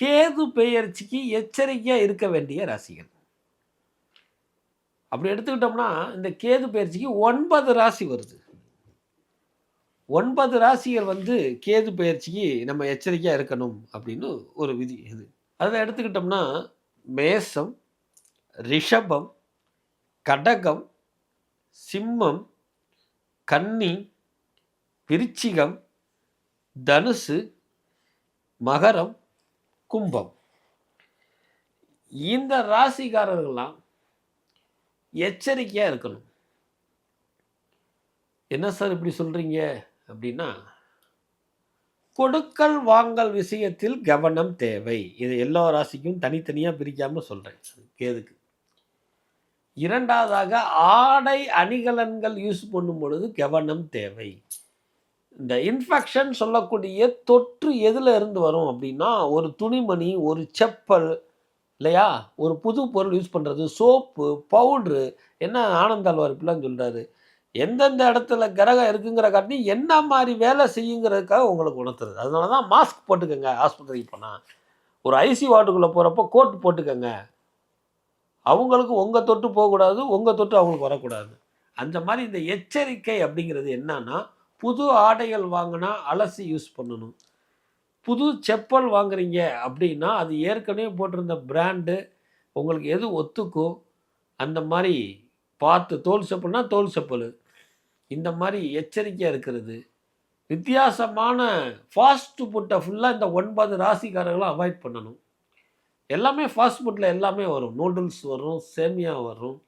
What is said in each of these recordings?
கேது பெயர்ச்சிக்கு எச்சரிக்கையாக இருக்க வேண்டிய ராசிகள். அப்படி எடுத்துக்கிட்டோம்னா இந்த கேது பயிற்சிக்கு ஒன்பது ராசி வருது. ஒன்பது ராசிகள் வந்து கேது பயிற்சிக்கு நம்ம எச்சரிக்கையாக இருக்கணும் அப்படின்னு ஒரு விதி இது. அதில் எடுத்துக்கிட்டோம்னா மேசம் ரிஷபம் கடகம் சிம்மம் கன்னி விருச்சிகம் தனுசு மகரம் கும்பம். இந்த ராசிக்காரர்கள்லாம் எச்சரிக்கையாக இருக்கணும். என்ன சார் இப்படி சொல்கிறீங்க அப்படின்னா கொடுக்கல் வாங்கல் விஷயத்தில் கவனம் தேவை. இது எல்லா ராசிக்கும் தனித்தனியாக பிரிக்காமல் சொல்கிறேன் கேதுக்கு இரண்டாவதாக ஆடை அணிகலன்கள் யூஸ் பண்ணும் பொழுது கவனம் தேவை. இந்த இன்ஃபெக்ஷன் சொல்லக்கூடிய தொற்று எதில் இருந்து வரும் அப்படின்னா ஒரு துணிமணி ஒரு செப்பல் இல்லையா? ஒரு புது பொருள் யூஸ் பண்ணுறது சோப்பு பவுட்ரு என்ன ஆனந்தாழ்வார் இப்படிலாம் சொல்கிறாரு எந்தெந்த இடத்துல கிரகம் இருக்குங்கிற காட்டி என்ன மாதிரி வேலை செய்யுங்கிறதுக்காக உங்களுக்கு உணர்த்துறது. அதனால தான் மாஸ்க் போட்டுக்கோங்க ஆஸ்பத்திரிக்கு போனால் ஒரு ஐசி வார்டுக்குள்ளே போகிறப்போ கோட் போட்டுக்கோங்க. அவங்களுக்கு உங்கள் தொட்டு போகக்கூடாது உங்கள் தொட்டு அவங்களுக்கு வரக்கூடாது. அந்த மாதிரி இந்த எச்சரிக்கை அப்படிங்கிறது என்னன்னா புது ஆடைகள் வாங்கினா அலசி யூஸ் பண்ணணும். புது செப்பல் வாங்குறீங்க அப்படின்னா அது ஏற்கனவே போட்டிருந்த பிராண்டு உங்களுக்கு எது ஒத்துக்கோ அந்த மாதிரி பார்த்து தோல் செப்பல்னா தோல் செப்பல். இந்த மாதிரி எச்சரிக்கையாக இருக்கிறது. வித்தியாசமான ஃபாஸ்ட் ஃபுட்டை ஃபுல்லாக இந்த ஒன்பது ராசிக்காரர்களும் அவாய்ட் பண்ணணும். எல்லாமே ஃபாஸ்ட் ஃபுட்டில் எல்லாமே வரும். நூடுல்ஸ் வரும் சேமியா வரும்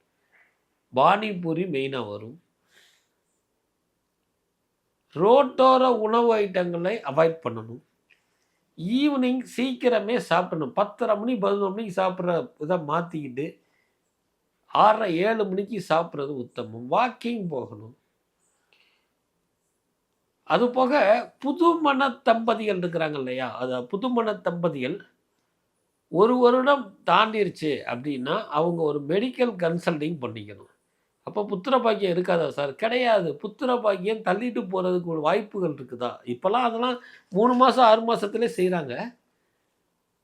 பானிபூரி மெயினாக வரும். ரோட்டோர உணவு ஐட்டங்களை அவாய்ட் பண்ணணும். ஈவினிங் சீக்கிரமே சாப்பிடணும். பத்தரை மணி பதினொரு மணிக்கு சாப்பிட்ற இதை மாற்றிக்கிட்டு ஆறரை ஏழு மணிக்கு சாப்பிட்றது உத்தமம். வாக்கிங் போகணும். அது போக புதுமண தம்பதிகள் இருக்கிறாங்க இல்லையா? அது புதுமண தம்பதிகள் ஒரு வருடம் தாண்டிருச்சு அப்படின்னா அவங்க ஒரு மெடிக்கல் கன்சல்டிங் பண்ணிக்கணும். அப்போ புத்திர பாக்கியம் இருக்காதா சார்? கிடையாது. புத்திர பாக்கியம் தள்ளிட்டு போகிறதுக்கு ஒரு வாய்ப்புகள் இருக்குதா? இப்போல்லாம் அதெல்லாம் மூணு மாதம் ஆறு மாதத்துலேயே செய்கிறாங்க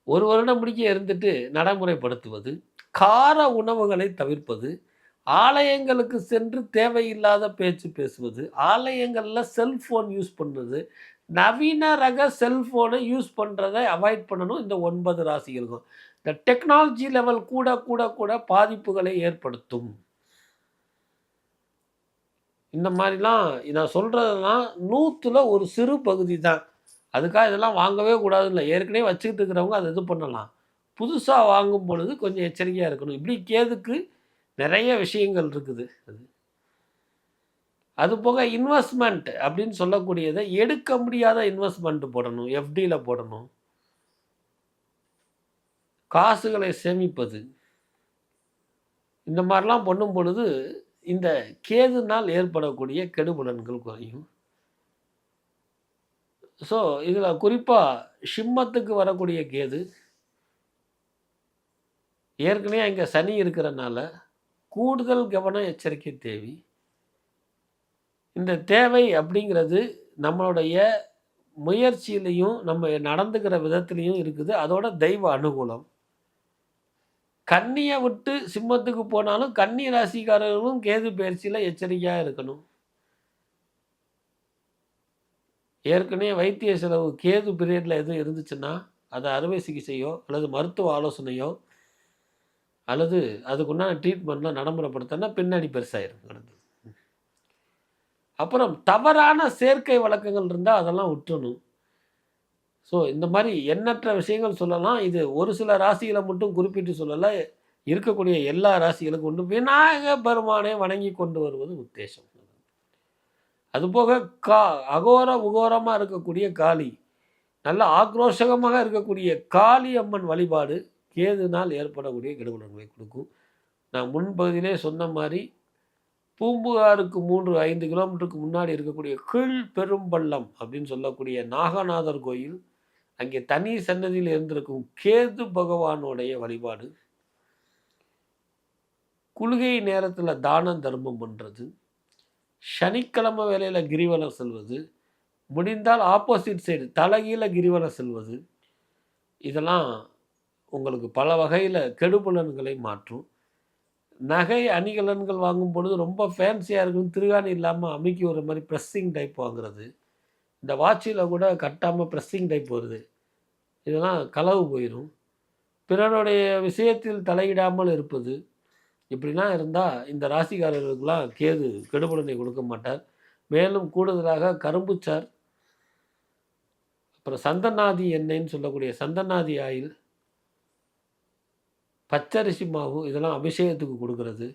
ஒரு வருடம் முடிக்க இருந்துட்டு நடைமுறைப்படுத்துவது கார உணவுகளை தவிர்ப்பது ஆலயங்களுக்கு சென்று தேவையில்லாத பேச்சு பேசுவது ஆலயங்களில் செல்ஃபோன் யூஸ் பண்ணுறது நவீன ரக செல்ஃபோனை யூஸ் பண்ணுறதை அவாய்ட் பண்ணணும் இந்த ஒன்பது ராசிகளுக்கும். இந்த டெக்னாலஜி லெவல் கூட கூட கூட பாதிப்புகளை ஏற்படுத்தும். இந்த மாதிரிலாம் நான் சொல்கிறதுலாம் நூற்றில் ஒரு சிறு பகுதி தான். அதுக்காக இதெல்லாம் வாங்கவே கூடாது இல்லை. ஏற்கனவே வச்சுக்கிட்டு இருக்கிறவங்க அதை இது பண்ணலாம். புதுசாக வாங்கும் பொழுது கொஞ்சம் எச்சரிக்கையாக இருக்கணும். இப்படி கேதுக்கு நிறைய விஷயங்கள் இருக்குது அது. அது போக இன்வெஸ்ட்மெண்ட் அப்படின்னு சொல்லக்கூடியதை எடுக்க முடியாத இன்வெஸ்ட்மெண்ட் போடணும். எஃப்டியில் போடணும். காசுகளை சேமிப்பது. இந்த மாதிரிலாம் பண்ணும் பொழுது இந்த கேதுனால் ஏற்படக்கூடிய கெடுபுலன்கள் குறையும். ஸோ இதில் குறிப்பாக சிம்மத்துக்கு வரக்கூடிய கேது ஏற்கனவே இங்கே சனி இருக்கிறனால கூடுதல் கவனம் எச்சரிக்கை தேவை. இந்த தேவை அப்படிங்கிறது நம்மளுடைய முயற்சியிலையும் நம்ம நடந்துக்கிற விதத்துலேயும் இருக்குது. அதோட தெய்வ அனுகூலம். கன்னியை விட்டு சிம்மத்துக்கு போனாலும் கன்னி ராசிக்காரர்களும் கேது பயிற்சியில் எச்சரிக்கையாக இருக்கணும். ஏற்கனவே வைத்திய செலவு கேது பீரியடில் எதுவும் இருந்துச்சுன்னா அதை அறுவை சிகிச்சையோ அல்லது மருத்துவ ஆலோசனையோ அல்லது அதுக்குண்டான ட்ரீட்மெண்ட்லாம் நடைமுறைப்படுத்தினா பின்னாடி பெருசாகிடும் அப்புறம் தவறான சேர்க்கை வழக்கங்கள் இருந்தால் அதெல்லாம் விட்டுணும் ஸோ இந்த மாதிரி எண்ணற்ற விஷயங்கள் சொல்லலாம். இது ஒரு சில ராசிகளை மட்டும் குறிப்பிட்டு சொல்லலை. இருக்கக்கூடிய எல்லா ராசிகளுக்கும் கொண்டு விநாயக பெருமானை வணங்கி கொண்டு வருவது உத்தேசம். அதுபோக கா அகோர உகோரமாக இருக்கக்கூடிய காளி நல்ல ஆக்ரோஷகமாக இருக்கக்கூடிய காளி அம்மன் வழிபாடு கேதுனால் ஏற்படக்கூடிய கெடுபலன்களை கொடுக்கும். நான் முன்பகுதியிலே சொன்ன மாதிரி பூம்புகாருக்கு மூன்று ஐந்து கிலோமீட்டருக்கு முன்னாடி இருக்கக்கூடிய கீழ் பெரும்பள்ளம் அப்படின்னு சொல்லக்கூடிய நாகநாதர் கோயில் அங்கே தனி சன்னதியில் இருந்திருக்கும் கேது பகவானுடைய வழிபாடு குளிகை நேரத்தில் தானம் தர்மம் பண்ணுறது சனிக்கிழமை வேலையில் கிரிவலம் செல்வது முடிந்தால் ஆப்போசிட் சைடு தலைகீழ கிரிவலம் செல்வது இதெல்லாம் உங்களுக்கு பல வகையில் கெடுபலன்களை மாற்றும். நகை அணிகலன்கள் வாங்கும் பொழுது ரொம்ப ஃபேன்சியாக இருக்கும் திருகாணி இல்லாமல் அமுக்கி ஒரு மாதிரி ப்ரெஸ்ஸிங் டைப் வாங்குறது. இந்த வாட்சில் கூட கட்டாமல் ப்ரெஸ்ஸிங் டைப் வருது இதெல்லாம் களவு போயிடும் பிறருடைய விஷயத்தில் தலையிடாமல் இருப்பது இப்படிலாம் இருந்தால் இந்த ராசிக்காரர்களுக்கெல்லாம் கேது கெடுபலனை கொடுக்க மாட்டார். மேலும் கூடுதலாக கரும்புச்சார் அப்புறம் சந்தனாதி எண்ணெய்ன்னு சொல்லக்கூடிய சந்தனாதி ஆயில் பச்சரிசி மாவு இதெல்லாம் அபிஷேகத்துக்கு கொடுக்கறது.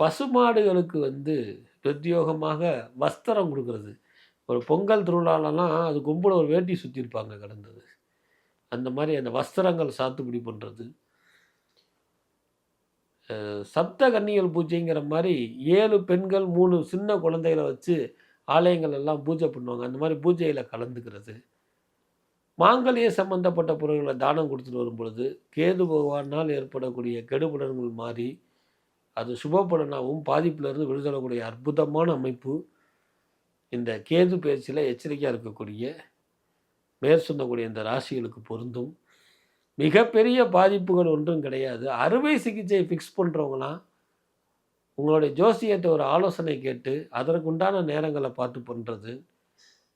பசுமாடுகளுக்கு வந்து பிரத்யோகமாக வஸ்திரம் கொடுக்குறது. ஒரு பொங்கல் திருவிழாலலாம் அது கும்பல ஒரு வேட்டி சுற்றிருப்பாங்க கிடந்தது. அந்த மாதிரி அந்த வஸ்திரங்கள் சாத்துப்படி பண்ணுறது சப்த கன்னிகள் பூஜைங்கிற மாதிரி ஏழு பெண்கள் மூணு சின்ன குழந்தைகளை வச்சு ஆலயங்கள் எல்லாம் பூஜை பண்ணுவாங்க. அந்த மாதிரி பூஜையில் கலந்துக்கிறது. மாங்கல்ய சம்பந்தப்பட்ட பொருள்களை தானம் கொடுத்துட்டு வரும் பொழுது கேது பகவானால் ஏற்படக்கூடிய கெடுபுடன்கள் மாறி அது சுபபலனாகவும் பாதிப்பிலிருந்து விடுதலக்கூடிய அற்புதமான அமைப்பு. இந்த கேது பயிற்சியில் எச்சரிக்கையாக இருக்கக்கூடிய மேற்சொன்னக்கூடிய இந்த ராசிகளுக்கு பொருந்தும். மிகப்பெரிய பாதிப்புகள் ஒன்றும் கிடையாது. அறுவை சிகிச்சை ஃபிக்ஸ் பண்ணுறவங்களாம் உங்களுடைய ஜோசியத்தை ஒரு ஆலோசனை கேட்டு அதற்குண்டான நேரங்களை பார்த்து பண்ணுறது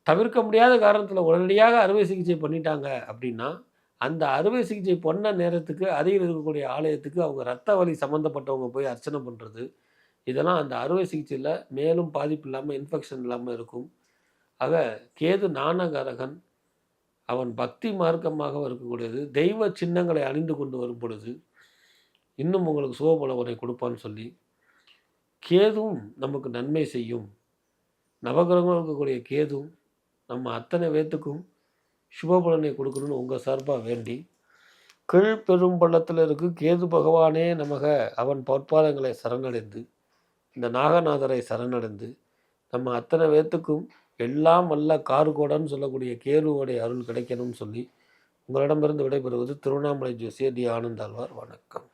தவிர்க்க முடியாத காரணத்தில் உடனடியாக அறுவை சிகிச்சை பண்ணிட்டாங்க அப்படின்னா அந்த அறுவை சிகிச்சை பண்ண நேரத்துக்கு அருகில் இருக்கக்கூடிய ஆலயத்துக்கு அவங்க ரத்த வலி சம்மந்தப்பட்டவங்க போய் அர்ச்சனை பண்ணுறது இதெல்லாம் அந்த அறுவை சிகிச்சையில் மேலும் பாதிப்பு இல்லாமல் இன்ஃபெக்ஷன் இல்லாமல் இருக்கும். ஆக கேது நானகரகன் அவன் பக்தி மார்க்கமாக இருக்கக்கூடியது தெய்வ சின்னங்களை அணிந்து கொண்டு வரும் பொழுது இன்னும் உங்களுக்கு சுகபலவனை கொடுப்பான்னு சொல்லி கேதுவும் நமக்கு நன்மை செய்யும். நவகிரகங்கள் இருக்கக்கூடிய கேதும் நம்ம அத்தனை பேத்துக்கும் சுபபலனை கொடுக்கணும்னு உங்கள் சார்பாக வேண்டி கீழ் பெரும் பள்ளத்தில் இருக்கு. கேது பகவானே நமக. அவன் பொற்பாதங்களை சரணடைந்து இந்த நாகநாதரை சரணடைந்து நம்ம அத்தனை பேத்துக்கும் எல்லாம் வல்ல கார்கோடன்னு சொல்லக்கூடிய கேருவோடைய அருள் கிடைக்கணும்னு சொல்லி உங்களிடமிருந்து விடைபெறுவது திருவண்ணாமலை ஜோசியர் டி. ஆனந்தாழ்வார். வணக்கம்.